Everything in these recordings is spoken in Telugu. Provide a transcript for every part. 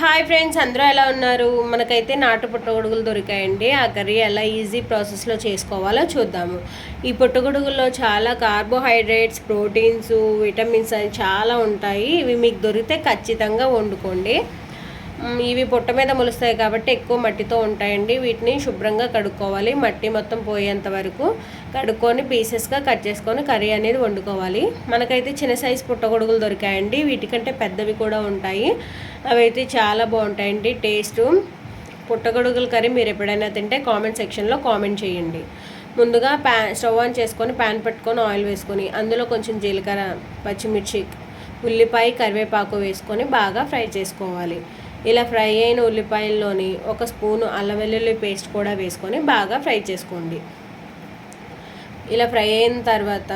హాయ్ ఫ్రెండ్స్ అందరూ ఎలా ఉన్నారు? మనకైతే నాటు పుట్టగొడుగులు దొరికాయండి. ఆ కర్రీ ఎలా ఈజీ ప్రాసెస్లో చేసుకోవాలో చూద్దాము. ఈ పుట్టగొడుగుల్లో చాలా కార్బోహైడ్రేట్స్ ప్రోటీన్స్ విటమిన్స్ అని చాలా ఉంటాయి. ఇవి మీకు దొరికితే ఖచ్చితంగా వండుకోండి. ఇవి పొట్ట మీద మొలుస్తాయి కాబట్టి ఎక్కువ మట్టితో ఉంటాయండి. వీటిని శుభ్రంగా కడుక్కోవాలి. మట్టి మొత్తం పోయేంత వరకు కడుక్కొని పీసెస్గా కట్ చేసుకొని కర్రీ అనేది వండుకోవాలి. మనకైతే చిన్న సైజు పుట్టగొడుగులు దొరికాయండి. వీటికంటే పెద్దవి కూడా ఉంటాయి. అవి అయితే చాలా బాగుంటాయండి. టేస్ట్. పుట్టగొడుగుల కర్రీ మీరు ఎప్పుడైనా తింటే కామెంట్ సెక్షన్లో కామెంట్ చేయండి. ముందుగా ప్యాన్ స్టవ్ ఆన్ చేసుకొని ప్యాన్ పెట్టుకొని ఆయిల్ వేసుకొని అందులో కొంచెం జీలకర్ర పచ్చిమిర్చి ఉల్లిపాయ కరివేపాకు వేసుకొని బాగా ఫ్రై చేసుకోవాలి. ఇలా ఫ్రై అయిన ఉల్లిపాయల్లోని ఒక స్పూను అల్లం వెల్లుల్లి పేస్ట్ కూడా వేసుకొని బాగా ఫ్రై చేసుకోండి. ఇలా ఫ్రై అయిన తర్వాత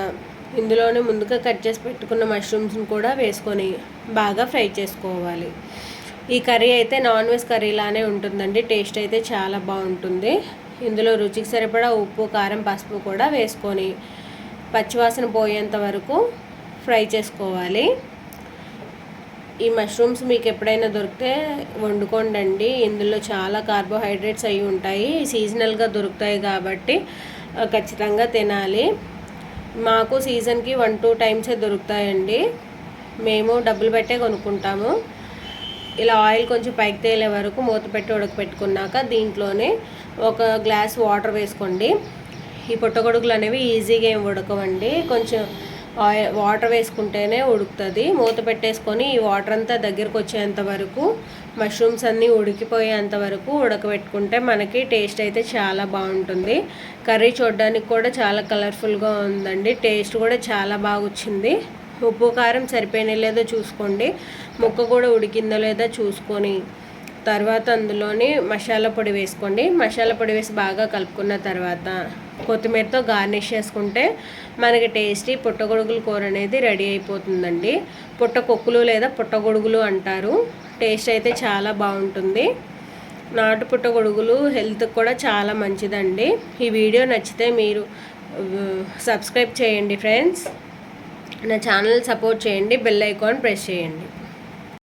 ఇందులోనే ముందుగా కట్ చేసి పెట్టుకున్న మష్రూమ్స్ని కూడా వేసుకొని బాగా ఫ్రై చేసుకోవాలి. ఈ కర్రీ అయితే నాన్ వెజ్ కర్రీలానే ఉంటుందండి. టేస్ట్ అయితే చాలా బాగుంటుంది. ఇందులో రుచికి సరిపడా ఉప్పు కారం పసుపు కూడా వేసుకొని పచ్చివాసన పోయేంత వరకు ఫ్రై చేసుకోవాలి. ఈ మష్రూమ్స్ మీకు ఎప్పుడైనా దొరికితే వండుకోండి ఇందులో చాలా కార్బోహైడ్రేట్స్ అయి ఉంటాయి. సీజనల్గా దొరుకుతాయి కాబట్టి ఖచ్చితంగా తినాలి. మాకు సీజన్కి వన్ టూ టైమ్సే దొరుకుతాయండి. మేము డబ్బులు పెట్టే కొనుక్కుంటాము. ఇలా ఆయిల్ కొంచెం పైకి తేలే వరకు మూత పెట్టి ఉడకపెట్టుకున్నాక దీంట్లోనే ఒక గ్లాస్ వాటర్ వేసుకోండి. ఈ పుట్టగొడుగులు అనేవి ఈజీగా ఏం ఉడకవండి. కొంచెం ఆయిల్ వాటర్ వేసుకుంటేనే ఉడుకుతుంది. మూత పెట్టేసుకొని ఈ వాటర్ అంతా దగ్గరకు వచ్చేంత వరకు మష్రూమ్స్ అన్నీ ఉడికిపోయేంత వరకు ఉడకబెట్టుకుంటే మనకి టేస్ట్ అయితే చాలా బాగుంటుంది. కర్రీ చూడడానికి కూడా చాలా కలర్ఫుల్గా ఉందండి. టేస్ట్ కూడా చాలా బాగా వచ్చింది. ఉప్పు కారం సరిపోయినా లేదో చూసుకోండి. ముక్క కూడా ఉడికిందో లేదో చూసుకొని తర్వాత అందులోని మసాలా పొడి వేసుకోండి. మసాలా పొడి వేసి బాగా కలుపుకున్న తర్వాత కొత్తిమీరతో గార్నిష్ చేసుకుంటే మనకి టేస్టీ పుట్టగొడుగుల కూర అనేది రెడీ అయిపోతుందండి. పుట్టకొక్కులు లేదా పుట్టగొడుగులు అంటారు. టేస్ట్ అయితే చాలా బాగుంటుంది. నాటు పుట్టగొడుగులు హెల్త్కి కూడా చాలా మంచిదండి. ఈ వీడియో నచ్చితే మీరు సబ్స్క్రైబ్ చేయండి ఫ్రెండ్స్. నా ఛానల్ సపోర్ట్ చేయండి. బెల్ ఐకాన్ ప్రెస్ చేయండి.